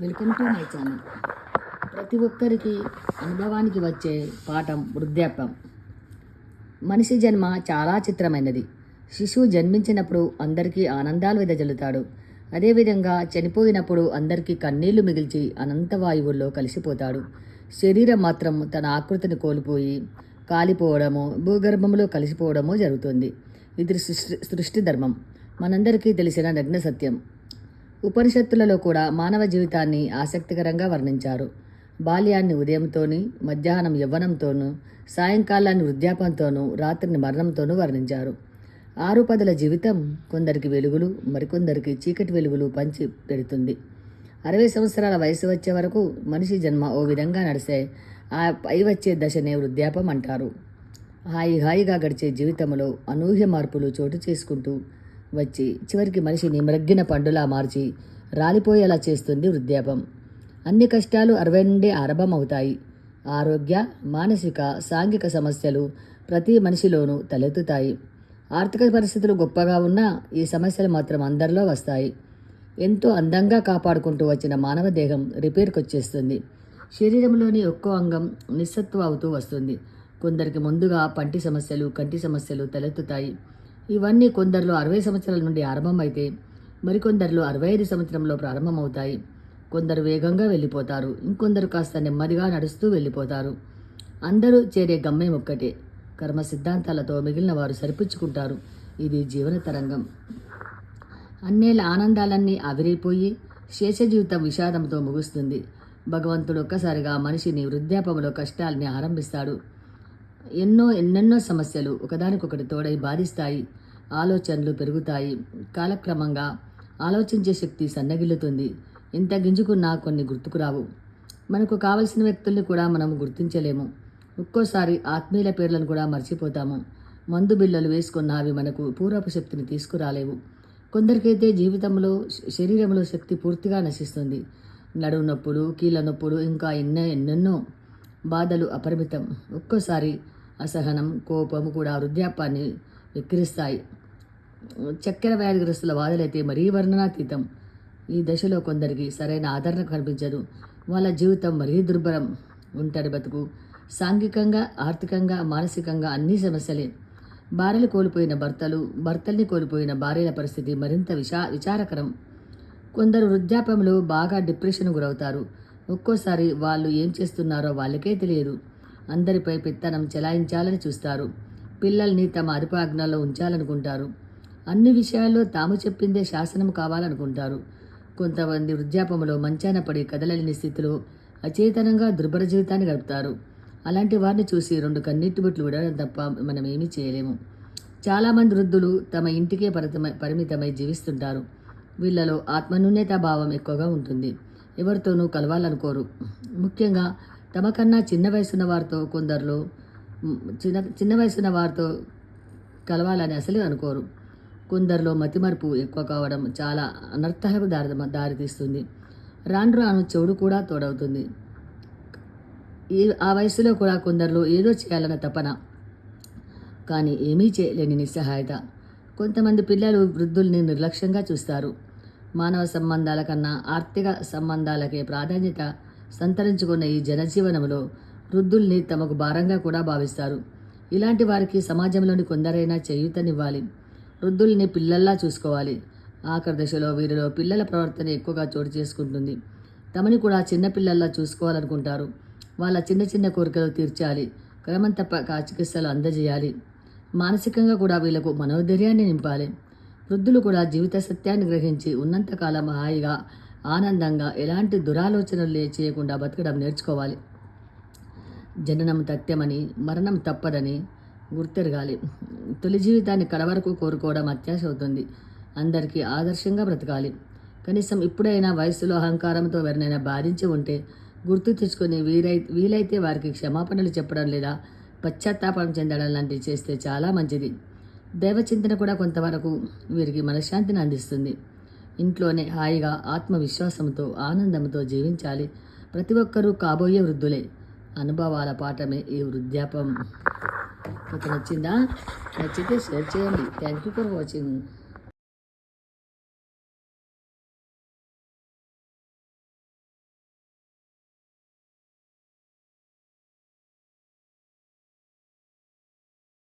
Welcome to my channel. ప్రతి ఒక్కరికి అనుభవానికి వచ్చే పాఠం వృద్ధాప్యం. మనిషి జన్మ చాలా చిత్రమైనది. శిశువు జన్మించినప్పుడు అందరికీ ఆనందాలు వెదజల్లుతాడు. అదేవిధంగా చనిపోయినప్పుడు అందరికీ కన్నీళ్ళు మిగిల్చి అనంత వాయువుల్లో కలిసిపోతాడు. శరీరం మాత్రం తన ఆకృతిని కోల్పోయి కాలిపోవడము భూగర్భంలో కలిసిపోవడము జరుగుతుంది. ఇది సృష్టి సృష్టి ధర్మం. మనందరికీ తెలిసిన నగ్న సత్యం. ఉపనిషత్తులలో కూడా మానవ జీవితాన్ని ఆసక్తికరంగా వర్ణించారు. బాల్యాన్ని ఉదయంతోని మధ్యాహ్నం యవ్వనంతోనూ సాయంకాలాన్ని వృద్ధాపంతోనూ రాత్రిని మరణంతోనూ వర్ణించారు. ఆరు పదుల జీవితం కొందరికి వెలుగులు మరికొందరికి చీకటి వెలుగులు పంచి పెడుతుంది. అరవై సంవత్సరాల వయసు వచ్చే వరకు మనిషి జన్మ ఓ విధంగా నడిసే ఆ పై వచ్చే దశనే వృద్ధాపం అంటారు. హాయి హాయిగా గడిచే జీవితంలో అనూహ్య మార్పులు చోటు చేసుకుంటూ వచ్చి చివరికి మనిషిని మ్రగ్గిన పండులా మార్చి రాలిపోయేలా చేస్తుంది వృద్ధాపం అన్ని కష్టాలు అరవై నుండి ఆరంభమవుతాయి. ఆరోగ్య మానసిక సాంఘిక సమస్యలు ప్రతి మనిషిలోనూ తలెత్తుతాయి. ఆర్థిక పరిస్థితులు గొప్పగా ఉన్నా ఈ సమస్యలు మాత్రం అందరిలో వస్తాయి. ఎంతో అందంగా కాపాడుకుంటూ వచ్చిన మానవ దేహం రిపేర్కి వచ్చేస్తుంది శరీరంలోని ఒక్కో అంగం నిస్సత్వ అవుతూ వస్తుంది. కొందరికి ముందుగా పంటి సమస్యలు కంటి సమస్యలు తలెత్తుతాయి. ఇవన్నీ కొందరిలో అరవై సంవత్సరాల నుండి ఆరంభమైతే మరికొందరిలో అరవై ఐదు సంవత్సరంలో ప్రారంభమవుతాయి. కొందరు వేగంగా వెళ్ళిపోతారు. ఇంకొందరు కాస్త నెమ్మదిగా నడుస్తూ వెళ్ళిపోతారు. అందరూ చేరే గమ్యం ఒక్కటే. కర్మ సిద్ధాంతాలతో మిగిలిన వారు సరిపుచ్చుకుంటారు. ఇది జీవన తరంగం. అన్నేళ్ళ ఆనందాలన్నీ ఆవిరైపోయి శేష జీవితం విషాదంతో ముగుస్తుంది. భగవంతుడు ఒక్కసారిగా మనిషిని వృద్ధాపంలో కష్టాల్ని ఆరంభిస్తాడు. ఎన్నో ఎన్నెన్నో సమస్యలు ఒకదానికొకటి తోడై బాధిస్తాయి ఆలోచనలు పెరుగుతాయి. కాలక్రమంగా ఆలోచించే శక్తి సన్నగిల్లుతుంది. ఎంత గింజుకున్నా కొన్ని గుర్తుకురావు మనకు కావలసిన వ్యక్తుల్ని కూడా మనం గుర్తించలేము. ఒక్కోసారి ఆత్మీయుల పేర్లను కూడా మర్చిపోతాము. మందు బిళ్ళలు వేసుకున్న అవి మనకు పూర్వపు శక్తిని తీసుకురాలేవు. కొందరికైతే జీవితంలో శరీరంలో శక్తి పూర్తిగా నశిస్తుంది. నడుము నొప్పులు కీళ్ళ నొప్పులు ఇంకా ఎన్నో ఎన్నెన్నో బాధలు అపరిమితం. ఒక్కోసారి అసహనం కోపం కూడా వృద్ధాప్యాన్ని ఎక్కిరిస్తాయి చక్కెర వ్యాధిగ్రస్తుల బాధలైతే మరీ వర్ణనాతీతం. ఈ దశలో కొందరికి సరైన ఆదరణ కనిపించదు. వాళ్ళ జీవితం మరీ దుర్భరం ఉంటారు బతుకు. సాంఘికంగా ఆర్థికంగా మానసికంగా అన్ని సమస్యలే. భార్యలు కోల్పోయిన భర్తలు భర్తల్ని కోల్పోయిన భార్యల పరిస్థితి మరింత విషా విచారకరం. కొందరు వృద్ధాప్యంలో బాగా డిప్రెషన్ గురవుతారు. ఒక్కోసారి వాళ్ళు ఏం చేస్తున్నారో వాళ్ళకే తెలియదు. అందరిపై పెత్తనం చెలాయించాలని చూస్తారు. పిల్లల్ని తమ అరిపాజ్ఞల్లో ఉంచాలనుకుంటారు. అన్ని విషయాల్లో తాము చెప్పిందే శాసనం కావాలనుకుంటారు. కొంతమంది వృద్ధాపంలో మంచాన పడి కదలలేని స్థితిలో అచేతనంగా దుర్భర జీవితాన్ని గడుపుతారు. అలాంటి వారిని చూసి రెండు కన్నీటి బొట్లు విడడం తప్ప మనం ఏమీ చేయలేము. చాలామంది వృద్ధులు తమ ఇంటికే పరితమై పరిమితమై జీవిస్తుంటారు. వీళ్ళలో ఆత్మన్యూన్యతా భావం ఎక్కువగా ఉంటుంది. ఎవరితోనూ కలవాలనుకోరు. ముఖ్యంగా తమకన్నా చిన్న వయసున్న వారితో కొందరు చిన్న చిన్న వయసున్న వారితో కలవాలని అసలు అనుకోరు. కొందరిలో మతిమరుపు ఎక్కువ కావడం చాలా అనర్థకు దారి దారితీస్తుంది రాను రాను చెవుడు కూడా తోడవుతుంది. ఈ ఆ వయసులో కూడా కొందరిలో ఏదో చేయాలన్న తపన. కానీ ఏమీ చేయలేని నిస్సహాయత. కొంతమంది పిల్లలు వృద్ధుల్ని నిర్లక్ష్యంగా చూస్తారు. మానవ సంబంధాల కన్నా ఆర్థిక సంబంధాలకే ప్రాధాన్యత సంతరించుకున్న ఈ జనజీవనంలో వృద్ధుల్ని తమకు భారంగా కూడా భావిస్తారు. ఇలాంటి వారికి సమాజంలోని కొందరైనా చేయూతనివ్వాలి. వృద్ధుల్ని పిల్లల్లా చూసుకోవాలి. ఆఖరి దశలో వీరిలో పిల్లల ప్రవర్తన ఎక్కువగా చోటు చేసుకుంటుంది. తమని కూడా చిన్నపిల్లల్లా చూసుకోవాలనుకుంటారు. వాళ్ళ చిన్న చిన్న కోరికలు తీర్చాలి. క్రమం తప్పక చికిత్సలు అందజేయాలి. మానసికంగా కూడా వీళ్ళకు మనోధైర్యాన్ని నింపాలి. వృద్ధులు కూడా జీవిత సత్యాన్ని గ్రహించి ఉన్నంతకాలం హాయిగా ఆనందంగా ఎలాంటి దురాలోచనలు చేయకుండా బతకడం నేర్చుకోవాలి. జననం తథ్యమని మరణం తప్పదని గుర్తెరగాలి. తొలి జీవితాన్ని కడవరకు కోరుకోవడం అత్యాశ అవుతుంది. అందరికీ ఆదర్శంగా బ్రతకాలి. కనీసం ఇప్పుడైనా వయసులో అహంకారంతో ఎవరినైనా బాధించి ఉంటే గుర్తు తెచ్చుకొని వీరై వీలైతే వారికి క్షమాపణలు చెప్పడం లేదా పశ్చాత్తాపం చెందడం లాంటివి చేస్తే చాలా మంచిది. దైవచింతన కూడా కొంతవరకు వీరికి మనశ్శాంతిని అందిస్తుంది. ఇంట్లోనే హాయిగా ఆత్మవిశ్వాసంతో ఆనందంతో జీవించాలి. ప్రతి ఒక్కరూ కాబోయే వృద్ధులే. అనుభవాల పాఠమే ఈ వృద్ధాపం మీకు నచ్చిందా? నచ్చితే షేర్ చేయండి. Thank you for watching